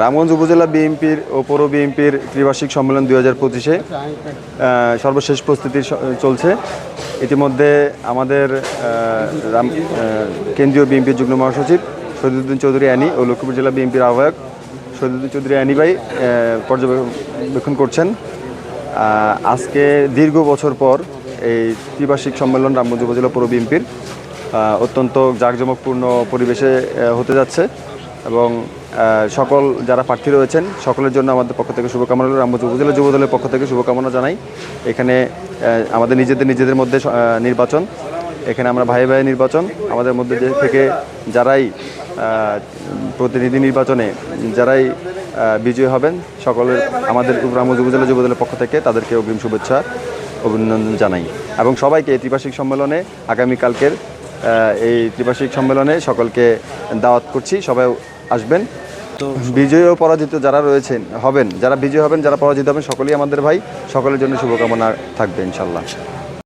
রামগঞ্জ উপজেলা বিএনপির ও পৌর বিএনপির ত্রিবার্ষিক সম্মেলন দুই হাজার পঁচিশে সর্বশেষ প্রস্তুতি চলছে। ইতিমধ্যে আমাদের রাম কেন্দ্রীয় বিএনপির যুগ্ম মহাসচিব শহীদুদ্দিন চৌধুরী অ্যানি ও লক্ষ্মীপুর জেলা বিএনপির আহ্বায়ক শহীদুদ্দিন চৌধুরী অ্যানি ভাই পর্যবেক্ষণ করছেন। আজকে দীর্ঘ বছর পর এই ত্রিবার্ষিক সম্মেলন রামগঞ্জ উপজেলা পৌর বিএনপির অত্যন্ত জাঁকজমকপূর্ণ পরিবেশে হতে যাচ্ছে। এবং সকল যারা প্রার্থী রয়েছেন, সকলের জন্য আমাদের পক্ষ থেকে শুভকামনা রইল। রামগঞ্জ উপজেলা যুব দলের পক্ষ থেকে শুভকামনা জানাই। এখানে আমাদের নিজেদের নিজেদের মধ্যে নির্বাচন। এখানে আমরা ভাই ভাই নির্বাচন। আমাদের মধ্যে থেকে যারাই প্রতিনিধি নির্বাচনে যারাই বিজয়ী হবেন, সকলের, আমাদের রামগঞ্জ উপজেলা যুব দলের পক্ষ থেকে তাদেরকে অগ্রিম শুভেচ্ছা, অভিনন্দন জানাই। এবং সবাইকে এই ত্রিবার্ষিক সম্মেলনে আগামীকালকের এই ত্রিবার্ষিক সম্মেলনে সকলকে দাওয়াত করছি। সবাই আসবেন? তো বিজয়ী ও পরাজিত যারা রয়েছেন হবেন যারা বিজয়ী হবেন যারা পরাজিত হবেন সকলেই আমাদের ভাই সকলের জন্য শুভকামনা থাকবে ইনশাল্লাহ।